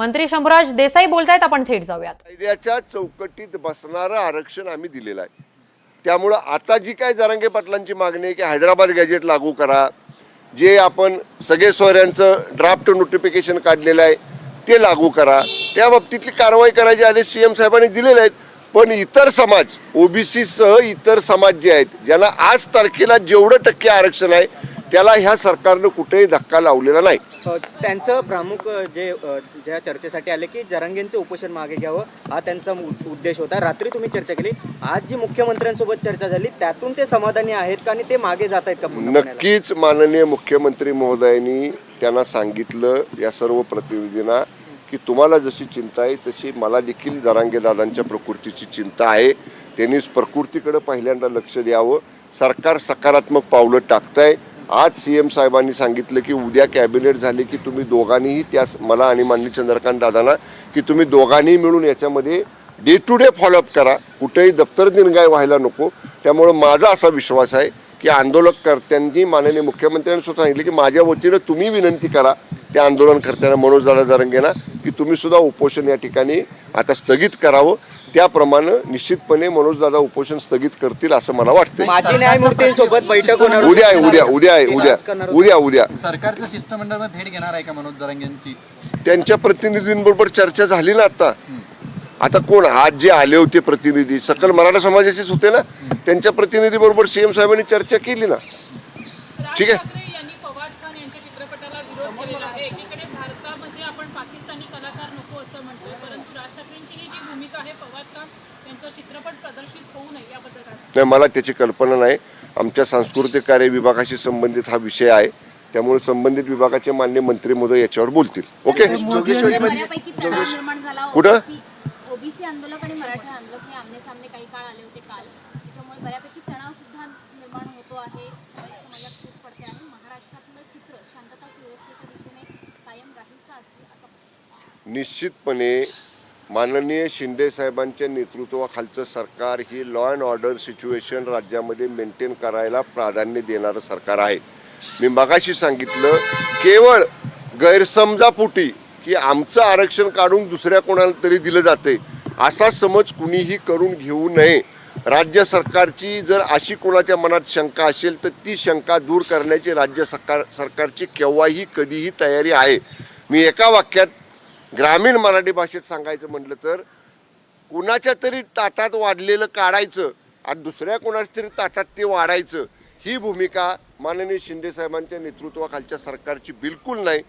मंत्री शंभराज देसाई बोलतायत आपण थेट जाऊयात. कायद्याच्या चौकटीत बसणारं आरक्षण आम्ही दिलेलं आहे. त्यामुळं आता जी काय जरांगे पाटलांची मागणी आहे की हैदराबाद गॅजेट लागू करा जे आपण सगळे सोयऱ्यांचं ड्राफ्ट नोटिफिकेशन काढलेलं आहे ते लागू करा. त्या बाबतीतली कारवाई करायची आदेश सी एम साहेबांनी दिलेले आहेत. पण इतर समाज ओबीसीसह इतर समाज जे आहेत ज्यांना आज तारखेला जेवढं टक्के आरक्षण आहे त्याला ह्या सरकारनं कुठेही धक्का लावलेला नाही. त्यांचं प्रमुख जे ज्या चर्चेसाठी आले की जरांगेंचं उपोषण मागे घ्यावं हा त्यांचा उद्देश होता. रात्री तुम्ही चर्चा केली. आज जी मुख्यमंत्र्यांसोबत चर्चा झाली त्यातून ते समाधानी आहेत का आणि ते मागे जात आहेत का? नक्कीच माननीय मुख्यमंत्री महोदयांनी त्यांना सांगितलं या सर्व प्रतिनिधींना की तुम्हाला जशी चिंता आहे तशी मला देखील जरांगे दादांच्या प्रकृतीची चिंता आहे. त्यांनी प्रकृतीकडे पहिल्यांदा लक्ष द्यावं. सरकार सकारात्मक पावलं टाकतंय. आज सी एम साहेबांनी सांगितलं की उद्या कॅबिनेट झाले की तुम्ही दोघांनीही त्या मला आणि माननीय चंद्रकांत दादांना की तुम्ही दोघांनी मिळून याच्यामध्ये डे टू डे फॉलोअप करा. कुठेही दप्तर दिनगाय व्हायला नको. त्यामुळं माझा असा विश्वास आहे की आंदोलनकर्त्यांनी माननीय मुख्यमंत्र्यांनी सुद्धा सांगितलं की माझ्या वतीनं तुम्ही विनंती करा त्या आंदोलनकर्त्यांना मनोज दादा जरंगेना की तुम्ही सुद्धा उपोषण या ठिकाणी आता स्थगित करावं. त्याप्रमाणे निश्चितपणे मनोज दादा उपोषण स्थगित करतील असं मला वाटतं माजी न्यायमूर्तींसोबत बैठक होणार. उद्या आहे उद्या उद्या आहे उद्या. उद्या उद्या. सरकारचं शिष्टमंडळ भेट घेणार आहे का मनोज जरांगे यांची त्यांच्या प्रतिनिधींबरोबर चर्चा झाली ना आता. आता कोण? आज जे आले होते प्रतिनिधी सकल मराठा समाजाचेच होते ना. त्यांच्या प्रतिनिधी बरोबर सीएम साहेबांनी चर्चा केली ना. ठीक आहे. चित्रपटाला विरोध केलेला आहे. एकीकडे भारतामध्ये आपण पाकिस्तानी कलाकार नको असं म्हणतोय राज ठाकरेंची ही जी भूमिका आहे फवाद खान यांचा चित्रपट प्रदर्शित होऊ नये याबद्दल काय? नाही मला त्याची कल्पना नाही. आमच्या सांस्कृतिक कार्य विभागाशी संबंधित हा विषय आहे. त्यामुळे संबंधित विभागाचे मान्य मंत्री महोदय याच्यावर बोलतील. ओके? बऱ्यापैकी तणाव निर्माण झाला. कुठं? ओबीसी आंदोलक आणि मराठा आंदोलक हे आमने सामने काही काळ आले होते काल. त्याच्यामुळे बऱ्यापैकी तणाव सुद्धा निर्माण होतो आहे. समाजात फूट पडते आहे. महाराष्ट्रातलं चित्र शांतता सुव्यवस्थेच्या दिशेने कायम राहील का अशी असा प्रश्न निश्चितपणे माननीय शिंदे साहेबांच्या नेतृत्वाखालचं सरकार ही लॉ अँड ऑर्डर सिच्युएशन राज्यामध्ये मेंटेन करायला प्राधान्य देणारं सरकार आहे. मी मगाशी सांगितलं केवळ गैरसमजापोटी की आमचं आरक्षण काढून दुसऱ्या कोणाला तरी दिलं जाते असा समज कुणीही करून घेऊ नये. राज्य सरकारची जर अशी कोणाच्या मनात शंका असेल तर ती शंका दूर करण्याची राज्य सरकार सरकारची केव्हाही कधीही तयारी आहे. मी एका वाक्यात ग्रामीण मराठी भाषेत सांगायचं म्हटलं तर कुणाच्या तरी ताटात वाढलेलं काढायचं आणि दुसऱ्या कोणाच्या तरी ताटात ते वाढायचं ही भूमिका माननीय शिंदे साहेबांच्या नेतृत्वाखालच्या सरकारची बिलकुल नाही.